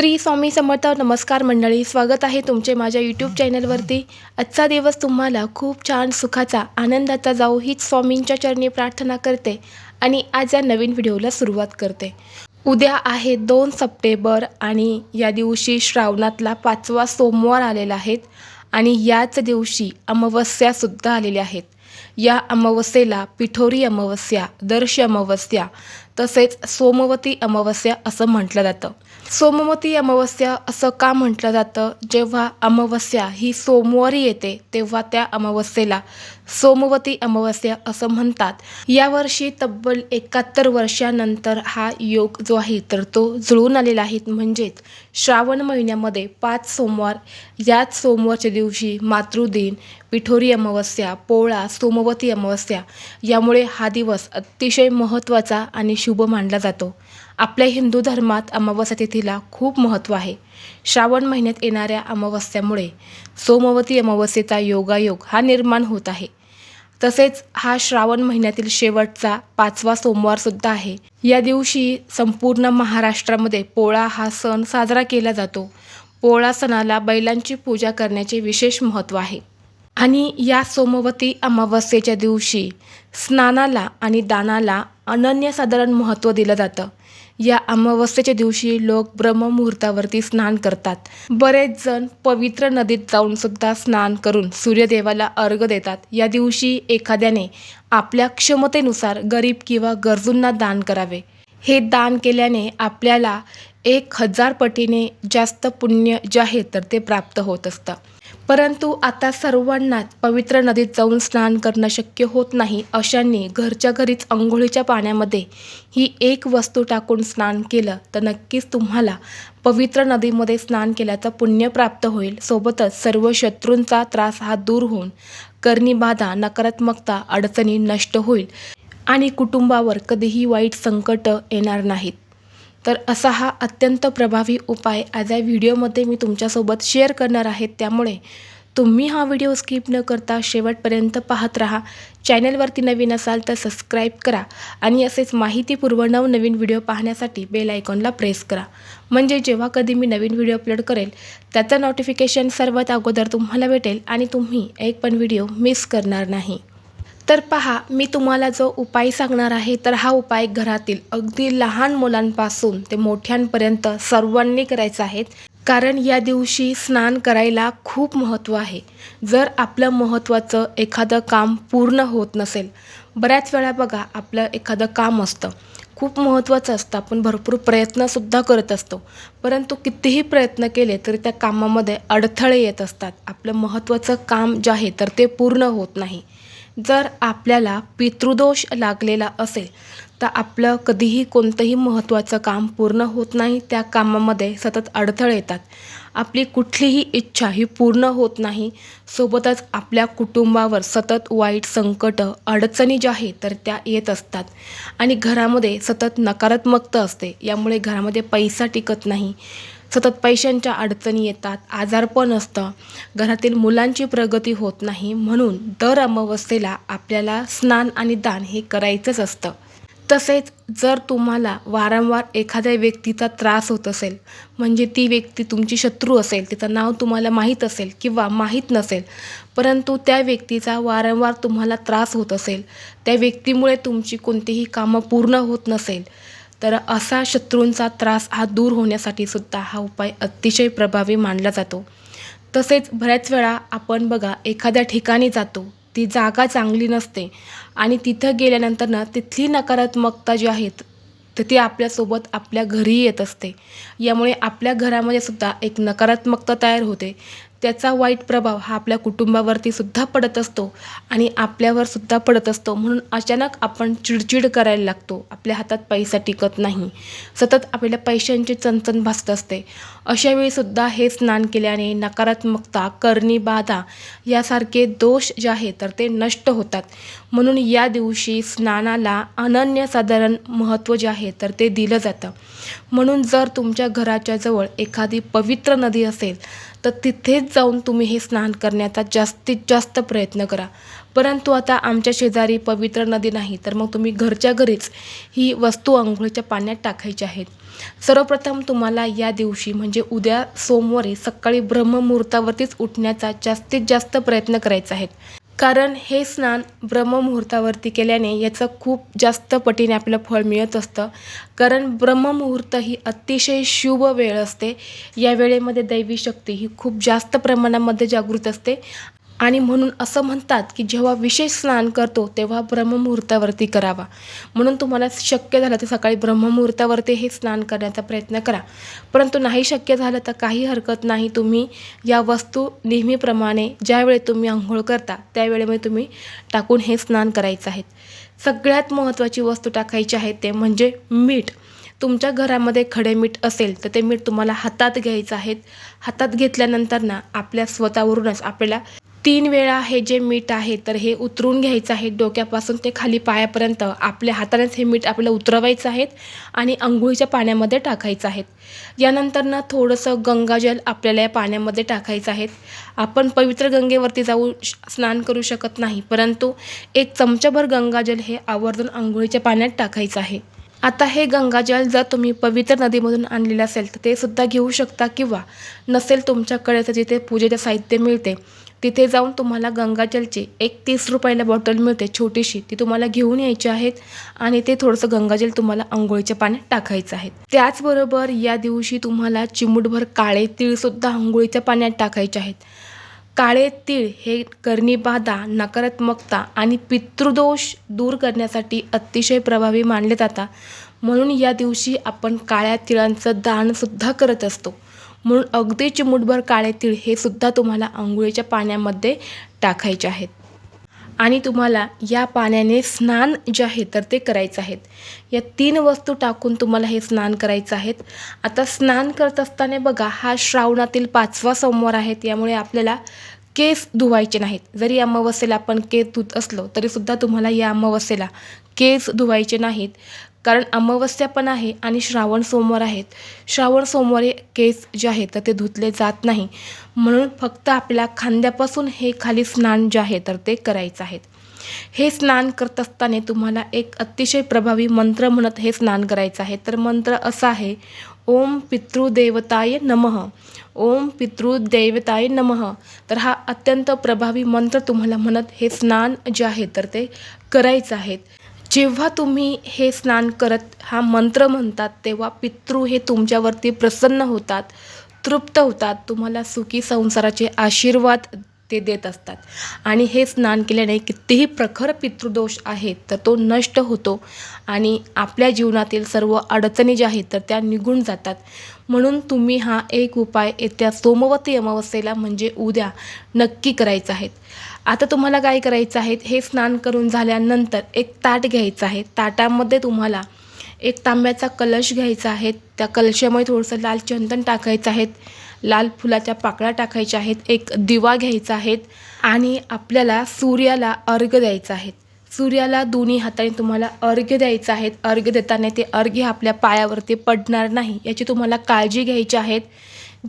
श्री स्वामी समर्थ नमस्कार मंडळी स्वागत आहे तुमचे माझ्या यूट्यूब चॅनलवरती आजचा दिवस तुम्हाला खूप छान सुखाचा आनंदाचा जाऊ हीच स्वामींच्या चरणी प्रार्थना करते आणि आज या नवीन व्हिडिओला सुरुवात करते. उद्या आहे दोन सप्टेंबर आणि या दिवशी श्रावणातला पाचवा सोमवार आलेला आहेत आणि याच दिवशी अमावस्यासुद्धा आलेल्या आहेत या अमावस्येला पिठोरी अमावस्या दर्श अमावस्या तसेच सोमवती अमावस्या असं म्हटलं जातं. सोमवती अमावस्या असं का म्हटलं जातं? जेव्हा अमावस्या ही सोमवारी येते तेव्हा त्या अमावस्येला सोमवती अमावस्या असं म्हणतात. यावर्षी तब्बल एकाहत्तर वर्षानंतर हा योग जो आहे तर तो जुळून आलेला आहे. म्हणजेच श्रावण महिन्यामध्ये पाच सोमवार याच सोमवारच्या दिवशी मातृदिन पिठोरी अमावस्या पोळा सोमवती अमावस्या यामुळे हा दिवस अतिशय महत्त्वाचा आणि शुभ मानला जातो. आपल्या हिंदू धर्मात अमावस्या तिथीला खूप महत्त्व आहे. श्रावण महिन्यात येणाऱ्या अमावस्यामुळे सोमवती अमावस्येचा योगायोग हा निर्माण होत आहे. तसेच हा श्रावण महिन्यातील शेवटचा पाचवा सोमवारसुद्धा आहे. या दिवशी संपूर्ण महाराष्ट्रामध्ये पोळा हा सण साजरा केला जातो. पोळा सणाला बैलांची पूजा करण्याचे विशेष महत्त्व आहे. आणि या सोमवती अमावस्येच्या दिवशी स्नानाला आणि दानाला अनन्यसाधारण महत्त्व दिलं जातं. या अमावस्येच्या दिवशी लोक ब्रह्ममुहूर्तावरती स्नान करतात. बरेच जण पवित्र नदीत जाऊन सुद्धा स्नान करून सूर्यदेवाला अर्घ देतात. या दिवशी एखाद्याने आपल्या क्षमतेनुसार गरीब किंवा गरजूंना दान करावे. हे दान केल्याने आपल्याला एक हजार पटीने जास्त पुण्य जे आहे तर ते प्राप्त होत असतं. परंतु आता सर्वांनाच पवित्र नदीत जाऊन स्नान करणं शक्य होत नाही अशांनी घरच्या घरीच अंघोळीच्या पाण्यामध्ये ही एक वस्तू टाकून स्नान केलं तर नक्कीच तुम्हाला पवित्र नदीमध्ये स्नान केल्याचं पुण्य प्राप्त होईल. सोबतच सर्व शत्रूंचा त्रास हा दूर होऊन करणी बाधा नकारात्मकता अडचणी नष्ट होईल आणि कुटुंबावर कधीही वाईट संकट येणार नाहीत. तर असा हा अत्यंत प्रभावी उपाय आज या व्हिडिओमध्ये मी तुमच्यासोबत शेअर करणार आहे. त्यामुळे तुम्ही हा व्हिडिओ स्किप न करता शेवटपर्यंत पाहत राहा. चॅनलवरती नवीन असाल तर सबस्क्राईब करा आणि असेच माहितीपूर्व नवनवीन व्हिडिओ पाहण्यासाठी बेल आयकॉनला प्रेस करा. म्हणजे जेव्हा कधी मी नवीन व्हिडिओ अपलोड करेल त्याचं नोटिफिकेशन सर्वात अगोदर तुम्हाला भेटेल आणि तुम्ही एक पण व्हिडिओ मिस करणार नाही. तर पहा मी तुम्हाला जो उपाय सांगणार आहे तर हा उपाय घरातील अगदी लहान मुलांपासून ते मोठ्यांपर्यंत सर्वांनी करायचा आहे. कारण या दिवशी स्नान करायला खूप महत्त्व आहे. जर आपलं महत्त्वाचं एखादं काम पूर्ण होत नसेल बऱ्याच वेळा बघा आपलं एखादं काम असतं. खूप महत्त्वाचं असतं. आपण भरपूर प्रयत्नसुद्धा करत असतो. परंतु कितीही प्रयत्न केले तरी त्या कामामध्ये अडथळे येत असतात. आपलं महत्त्वाचं काम जे आहे तर ते पूर्ण होत नाही. जर आपल्याला पितृदोष लागलेला असेल तर आपलं कधीही कोणतंही महत्त्वाचं काम पूर्ण होत नाही त्या कामामध्ये सतत अडथळे येतात. आपली कुठलीही इच्छा ही पूर्ण होत नाही. सोबतच आपल्या कुटुंबावर सतत वाईट संकट अडचणी ज्या आहेत तर त्या येत असतात. आणि घरामध्ये सतत नकारात्मकता असते. यामुळे घरामध्ये पैसा टिकत नाही. सतत पैशांच्या अडचणी येतात आजारपण असतं. घरातील मुलांची प्रगती होत नाही म्हणून दर अमावस्येला आपल्याला स्नान आणि दान हे करायचंच असतं. तसेच जर तुम्हाला वारंवार एखाद्या व्यक्तीचा त्रास होत असेल म्हणजे ती व्यक्ती तुमची शत्रू असेल तिचं नाव तुम्हाला माहीत असेल किंवा माहीत नसेल परंतु त्या व्यक्तीचा वारंवार तुम्हाला त्रास होत असेल त्या व्यक्तीमुळे तुमची कोणतीही कामं पूर्ण होत नसेल तर असा शत्रूंचा त्रास हा दूर होण्यासाठी सुद्धा हा उपाय अतिशय प्रभावी मानला जातो. तसेच बऱ्याच वेळा आपण बघा एखाद्या ठिकाणी जातो ती जागा चांगली नसते आणि तिथं गेल्यानंतर ना तिथली नकारात्मकता जी आहे तर ती आपल्यासोबत आपल्या घरी येत असते. यामुळे आपल्या घरामध्ये सुद्धा एक नकारात्मकता तयार होते. त्याचा वाईट प्रभाव हा आपल्या कुटुंबावरती सुद्धा पडत असतो आणि आपल्यावर सुद्धा पडत असतो म्हणून अचानक आपण चिडचिड करायला लागतो. आपल्या हातात पैसा टिकत नाही. सतत आपल्याला पैशांची चणचण भासत असते. अशा वेळीसुद्धा हे स्नान केल्याने नकारात्मकता करणी बाधा यासारखे दोष जे आहे तर ते नष्ट होतात. म्हणून या दिवशी स्नानाला अनन्यसाधारण महत्त्व जे आहे तर ते दिलं जातं. म्हणून जर तुमच्या घराच्या जवळ एखादी पवित्र नदी असेल तर तिथेच जाऊन तुम्ही हे स्नान करण्याचा जास्तीत जास्त प्रयत्न करा. परंतु आता आमच्या शेजारी पवित्र नदी नाही तर मग तुम्ही घरच्या घरीच ही वस्तू आंघोळीच्या पाण्यात टाकायची आहेत. सर्वप्रथम तुम्हाला या दिवशी म्हणजे उद्या सोमवारी सकाळी ब्रह्ममुहूर्तावरतीच उठण्याचा जास्तीत जास्त प्रयत्न करायचा आहे. कारण हे स्नान ब्रह्ममुहूर्तावरती केल्याने याचं खूप जास्त पटीने आपल्याला फळ मिळत असतं. कारण ब्रह्ममुहूर्त ही अतिशय शुभ वेळ असते. या वेळेमध्ये दैवी शक्ती ही खूप जास्त प्रमाणामध्ये जागृत असते. आणि म्हणून असं म्हणतात की जेव्हा विशेष स्नान करतो तेव्हा ब्रह्ममुहूर्तावरती करावा. म्हणून तुम्हाला शक्य झालं तर सकाळी ब्रह्ममुहूर्तावरती हे स्नान करण्याचा प्रयत्न करा. परंतु नाही शक्य झालं तर काही हरकत नाही. तुम्ही या वस्तू नेहमीप्रमाणे ज्यावेळी तुम्ही आंघोळ करता त्यावेळेमध्ये तुम्ही टाकून हे स्नान करायचं आहे. सगळ्यात महत्त्वाची वस्तू टाकायची आहे ते म्हणजे मीठ. तुमच्या घरामध्ये खडे मीठ असेल तर ते मीठ तुम्हाला हातात घ्यायचं आहे. हातात घेतल्यानंतर ना आपल्या स्वतःवरूनच आपल्याला तीन वेळा हे जे मीठ आहे तर हे उतरून घ्यायचं आहे डोक्यापासून ते खाली पायापर्यंत. आपल्या हातानेच हे मीठ आपल्याला उतरवायचं आहे आणि अंघोळीच्या पाण्यामध्ये टाकायचं आहेत यानंतर ना थोडंसं गंगाजल आपल्याला या पाण्यामध्ये टाकायचं आहे. आपण पवित्र गंगेवरती जाऊ श- स्नान करू शकत नाही परंतु एक चमचाभर गंगाजल हे आवर्जून अंघोळीच्या पाण्यात टाकायचं आहे. आता हे गंगाजल जर तुम्ही पवित्र नदीमधून आणलेलं असेल तर ते सुद्धा घेऊ शकता किंवा नसेल तुमच्याकडे तर जिथे पूजेचं साहित्य मिळते. तिथे जाऊन तुम्हाला गंगाजलची एक तीस रुपयाला बॉटल मिळते छोटीशी. ती तुम्हाला घेऊन यायची आहेत आणि ते थोडंसं गंगाजल तुम्हाला आंघोळीच्या पाण्यात टाकायचं आहे त्याचबरोबर या दिवशी तुम्हाला चिमूटभर काळे तीळसुद्धा आंघोळीच्या पाण्यात टाकायचे आहेत. काळे तीळ हे करणीबाधा नकारात्मकता आणि पितृदोष दूर करण्यासाठी अतिशय प्रभावी मानले जातात. म्हणून या दिवशी आपण काळ्या तिळांचं दानसुद्धा करत असतो. म्हणून अगदी चिमूटभर काळे तीळ हे सुद्धा तुम्हाला आंघोळीच्या पाण्यामध्ये टाकायचे आहेत. आणि तुम्हाला या पाण्याने स्नान जे आहे तर ते करायचं आहेत. या तीन वस्तू टाकून तुम्हाला हे स्नान करायचं आहेत. आता स्नान करत असताना बघा हा श्रावणातील पाचवा सोमवार आहे त्यामुळे आपल्याला केस धुवायचे नाहीत. जरी अमावस्येला आपण केस धुत असलो तरीसुद्धा तुम्हाला या अमावस्येला केस धुवायचे नाहीत. कारण अमावस्या पण आहे आणि श्रावण सोमवार आहेत. श्रावण सोमवारी केस जे आहेत तर ते धुतले जात नाही. म्हणून फक्त आपल्या खांद्यापासून हे खाली स्नान जे आहे तर ते करायचं आहे. हे स्नान करत असताना तुम्हाला एक अतिशय प्रभावी मंत्र म्हणत हे स्नान करायचं आहे. तर मंत्र असा आहे ओम पितृदेवताय नमः. ओम पितृदेवताय नमः. तर हा अत्यंत प्रभावी मंत्र तुम्हाला म्हणत हे स्नान जे आहे तर ते करायचं आहे. जेव्हा तुम्ही हे स्नान करत हा मंत्र म्हणतात तेव्हा पितृ हे तुमच्यावरती प्रसन्न होतात तृप्त होतात तुम्हाला सुखी संसाराचे आशीर्वाद ते देत असतात. आणि हे स्नान केल्याने कितीही प्रखर पितृदोष आहेत तर तो नष्ट होतो आणि आपल्या जीवनातील सर्व अडचणी ज्या आहेत तर त्या निघून जातात. म्हणून तुम्ही हा एक उपाय येत्या सोमवती अमावस्येला म्हणजे उद्या नक्की करायचा आहे. आता तुम्हाला काय करायचं आहे? हे स्नान करून झाल्यानंतर एक ताट घ्यायचं आहे. ताटामध्ये तुम्हाला एक तांब्याचा कलश घ्यायचा आहे. त्या कलशामध्ये थोडंसं लाल चंदन टाकायचं आहे. लाल फुलाच्या पाकळ्या टाकायच्या आहेत. एक दिवा घ्यायचा आहे आणि आपल्याला सूर्याला अर्घ द्यायचा आहे. सूर्याला दोन्ही हाताने तुम्हाला अर्घ्य द्यायचं आहेत अर्घ्य देताना ते अर्घ्य आपल्या पायावरती पडणार नाही याची तुम्हाला काळजी घ्यायची आहेत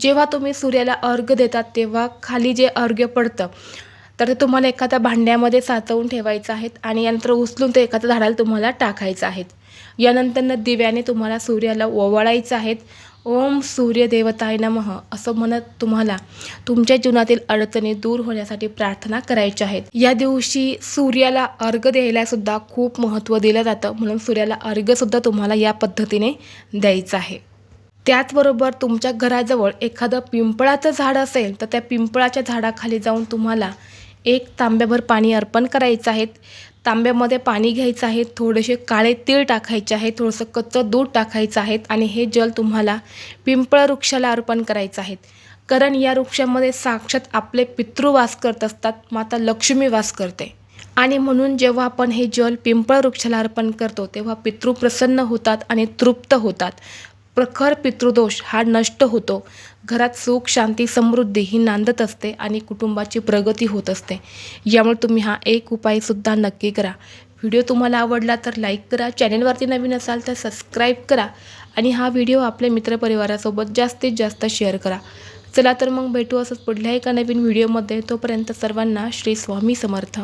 जेव्हा तुम्ही सूर्याला अर्घ्य देतात तेव्हा खाली जे अर्घ्य पडतं तर ते तुम्हाला एखाद्या भांड्यामध्ये साचवून ठेवायचं आहेत आणि यानंतर उचलून ते एखाद्या झाडाला तुम्हाला टाकायचं आहेत. यानंतरनं दिव्याने तुम्हाला सूर्याला ओवाळायचं आहेत. ओम सूर्यदेवताय नमः असं म्हणत तुम्हाला तुमच्या जीवनातील अडचणी दूर होण्यासाठी प्रार्थना करायच्या आहेत. या दिवशी सूर्याला अर्घ द्यायला सुद्धा खूप महत्त्व दिलं जातं. म्हणून सूर्याला अर्घ्यसुद्धा तुम्हाला या पद्धतीने द्यायचं आहे. त्याचबरोबर तुमच्या घराजवळ एखादं पिंपळाचं झाड असेल तर त्या पिंपळाच्या झाडाखाली जाऊन तुम्हाला एक तांब्याभर पाणी अर्पण करायचं आहे. तांब्यामध्ये पाणी घ्यायचं आहे. थोडेसे काळे तीळ टाकायचे आहे. थोडंसं कच्चं दूध टाकायचं आहे आणि हे जल तुम्हाला पिंपळ वृक्षाला अर्पण करायचं आहे. कारण या वृक्षामध्ये साक्षात आपले पितृ वास करत असतात. माता लक्ष्मी वास करते. आणि म्हणून जेव्हा आपण हे जल पिंपळ वृक्षाला अर्पण करतो तेव्हा पितृ प्रसन्न होतात आणि तृप्त होतात. प्रखर पितृदोष हा नष्ट होतो. घरात सुख शांती समृद्धी ही नांदत असते आणि कुटुंबाची प्रगती होत असते. यामुळे तुम्ही हा एक उपायसुद्धा नक्की करा. व्हिडिओ तुम्हाला आवडला तर लाईक करा चॅनेलवरती नवीन असाल तर सबस्क्राईब करा आणि हा व्हिडिओ आपल्या मित्रपरिवारासोबत जास्तीत जास्त शेअर करा. चला तर मग भेटू असंच पुढल्या एका नवीन व्हिडिओमध्ये. तोपर्यंत सर्वांना श्री स्वामी समर्थ.